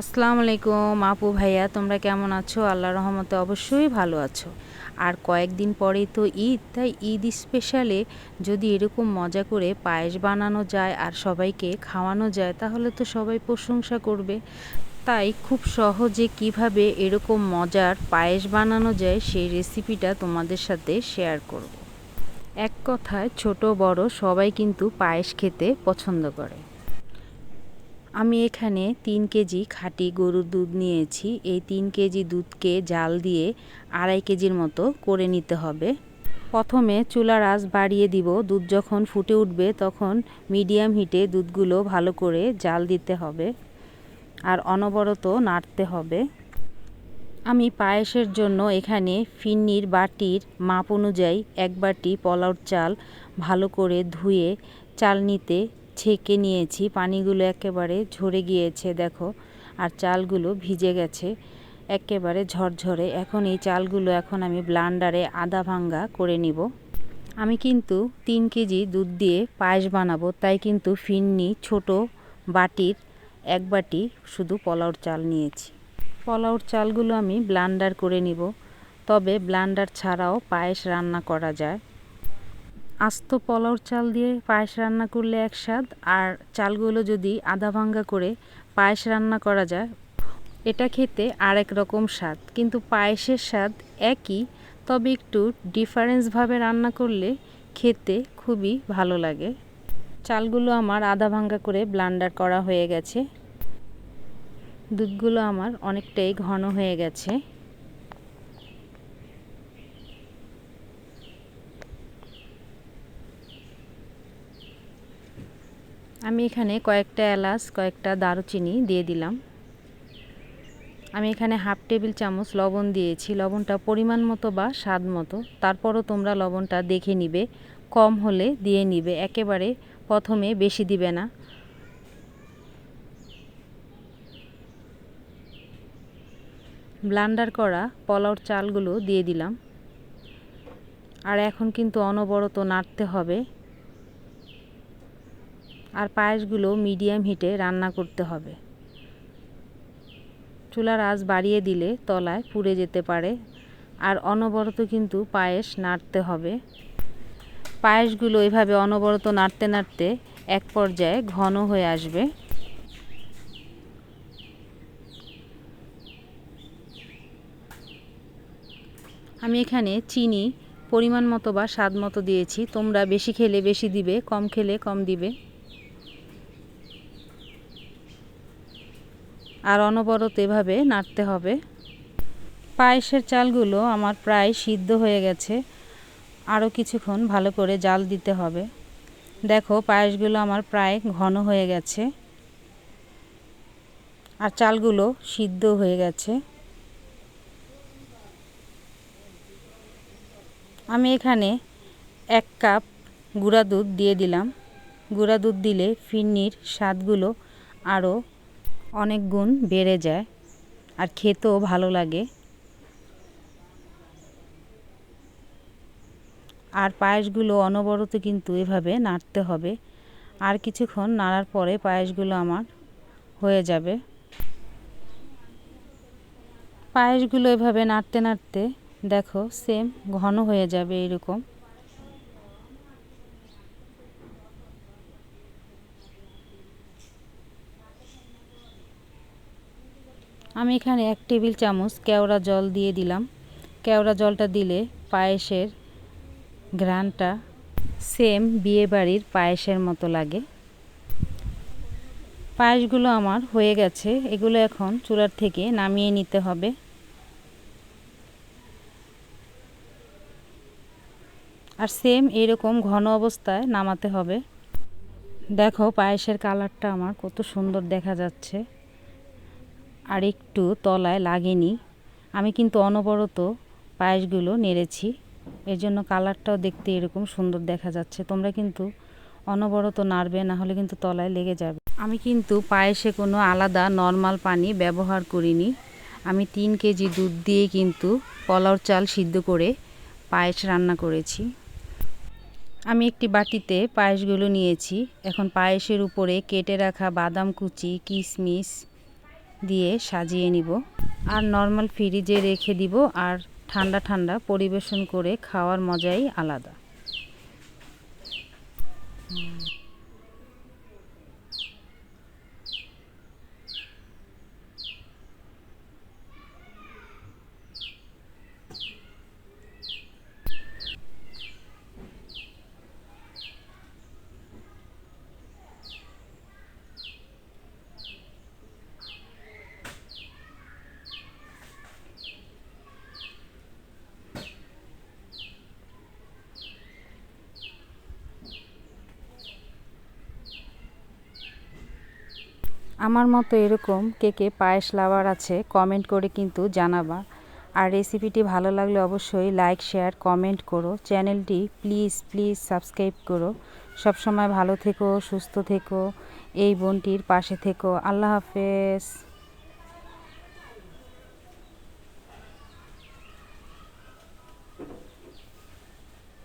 আসসালামু আলাইকুম আপু ভাইয়া, তোমরা কেমন আছো? আল্লাহ রহমতে অবশ্যই ভালো আছো। আর কয়েকদিন পরেই তো ঈদ, তাই ঈদ স্পেশালে যদি এরকম মজা করে পায়েস বানানো যায় আর সবাইকে খাওয়ানো যায়, তাহলে তো সবাই প্রশংসা করবে। তাই খুব সহজে কীভাবে এরকম মজার পায়েস বানানো যায় সেই রেসিপিটা তোমাদের সাথে শেয়ার করব। এক কথায়, ছোট বড় সবাই কিন্তু পায়েস খেতে পছন্দ করে। আমি এখানে তিন কেজি খাঁটি গরুর দুধ নিয়েছি। এই তিন কেজি দুধকে জাল দিয়ে আড়াই কেজির মতো করে নিতে হবে। প্রথমে চুলার আঁচ বাড়িয়ে দিব। দুধ যখন ফুটে উঠবে তখন মিডিয়াম হিটে দুধগুলো ভালো করে জাল দিতে হবে আর অনবরত নাড়তে হবে। আমি পায়েসের জন্য এখানে ফিন্নির বাটির মাপ অনুযায়ী এক বাটি পলাউর চাল ভালো করে ধুয়ে চাল নিতে ছেঁকে নিয়েছি, পানিগুলো একেবারে ঝরে গিয়েছে, দেখো। আর চালগুলো ভিজে গেছে, একেবারে ঝরঝরে। এখন এই চালগুলো এখন আমি ব্লান্ডারে আদা ভাঙ্গা করে নিব। আমি কিন্তু তিন কেজি দুধ দিয়ে পায়েস বানাবো, তাই কিন্তু ফিন্নি ছোট বাটির এক বাটি শুধু পলাউর চাল নিয়েছি। পলাউর চালগুলো আমি ব্লান্ডার করে নিব, তবে ব্লান্ডার ছাড়াও পায়েস রান্না করা যায়। আস্ত পোলাওর চাল দিয়ে পায়েস রান্না করলে এক স্বাদ, আর চালগুলো যদি আধা ভাঙ্গা করে পায়েস রান্না করা যায়, এটা খেতে আরেক রকম স্বাদ। কিন্তু পায়েসের স্বাদ একই, তবে একটু ডিফারেন্সভাবে রান্না করলে খেতে খুবই ভালো লাগে। চালগুলো আমার আধা ভাঙ্গা করে ব্লান্ডার করা হয়ে গেছে। দুধগুলো আমার অনেকটাই ঘন হয়ে গেছে। আমি এখানে কয়েকটা এলাচ, কয়েকটা দারুচিনি দিয়ে দিলাম। আমি এখানে হাফ টেবিল চামচ লবণ দিয়েছি। লবণটা পরিমাণ মতো বা স্বাদ মতো। তারপরও তোমরা লবণটা দেখে নিবে, কম হলে দিয়ে নিবে। একেবারে প্রথমে বেশি দিবে না। ব্লান্ডার করা পোলাওর চালগুলো দিয়ে দিলাম। আর এখন কিন্তু অনবরত নাড়তে হবে। আর পায়েসগুলো মিডিয়াম হিটে রান্না করতে হবে। চুলার আঁচ বাড়িয়ে দিলে তলায় পুড়ে যেতে পারে, আর অনবরত কিন্তু পায়েস নাড়তে হবে। পায়েসগুলো এভাবে অনবরত নাড়তে নাড়তে এক পর্যায়ে ঘন হয়ে আসবে। আমি এখানে চিনি, পরিমাণ মতো বা স্বাদ মতো দিয়েছি। তোমরা বেশি খেলে বেশি দিবে, কম খেলে কম দিবে। আর অনবরত এভাবে নাড়তে হবে। পায়েসের চালগুলো আমার প্রায় সিদ্ধ হয়ে গেছে। আরও কিছুক্ষণ ভালো করে জাল দিতে হবে। দেখো, পায়েসগুলো আমার প্রায় ঘন হয়ে গেছে। আর চালগুলো সিদ্ধ হয়ে গেছে। আমি এখানে এক কাপ গুঁড়া দুধ দিয়ে দিলাম। গুঁড়া দুধ দিলে ফিন্নির স্বাদগুলো আরও অনেক গুণ বেড়ে যায় আর খেতেও ভালো লাগে। আর পায়েসগুলো অনবরত কিন্তু এভাবে নাড়তে হবে। আর কিছুক্ষণ নাড়ার পরে পায়েসগুলো আমার হয়ে যাবে। পায়েসগুলো এভাবে নাড়তে নাড়তে দেখো সেম ঘন হয়ে যাবে এরকম। আমি এখানে এক টেবিল চামচ কেওড়া জল দিয়ে দিলাম। কেওড়া জলটা দিলে পায়েসের ঘ্রানটা সেম বিয়েবাড়ির পায়েসের মতো লাগে। পায়েসগুলো আমার হয়ে গেছে। এগুলো এখন চুলার থেকে নামিয়ে নিতে হবে। আর সেম এরকম ঘন অবস্থায় নামাতে হবে। দেখো পায়েসের কালারটা আমার কত সুন্দর দেখা যাচ্ছে। আর একটু তলায় লাগেনি। আমি কিন্তু অনবরত পায়েসগুলো নেড়েছি। এর জন্য কালারটাও দেখতে এরকম সুন্দর দেখা যাচ্ছে। তোমরা কিন্তু অনবরত নাড়বে, না হলে কিন্তু তলায় লেগে যাবে। আমি কিন্তু পায়েসে কোনো আলাদা নর্মাল পানি ব্যবহার করিনি। আমি তিন কেজি দুধ দিয়ে কিন্তু পলাওর চাল সিদ্ধ করে পায়েস রান্না করেছি। আমি একটি বাটিতে পায়েসগুলো নিয়েছি। এখন পায়েসের উপরে কেটে রাখা বাদাম কুচি কিশমিশ দিয়ে সাজিয়ে নিব। আর নর্মাল ফ্রিজে রেখে দিব আর ঠান্ডা ঠান্ডা পরিবেশন করে খাওয়ার মজাই আলাদা। আমার মতো এরকম কে কে পায়েস লাভার আছে কমেন্ট করে কিন্তু জানাবা। আর রেসিপিটি ভালো লাগলে অবশ্যই লাইক শেয়ার কমেন্ট করো। চ্যানেলটি প্লিজ প্লিজ সাবস্ক্রাইব করো। সবসময় ভালো থেকো, সুস্থ থেকো, এই বোনটির পাশে থেকো। আল্লাহ হাফেজ।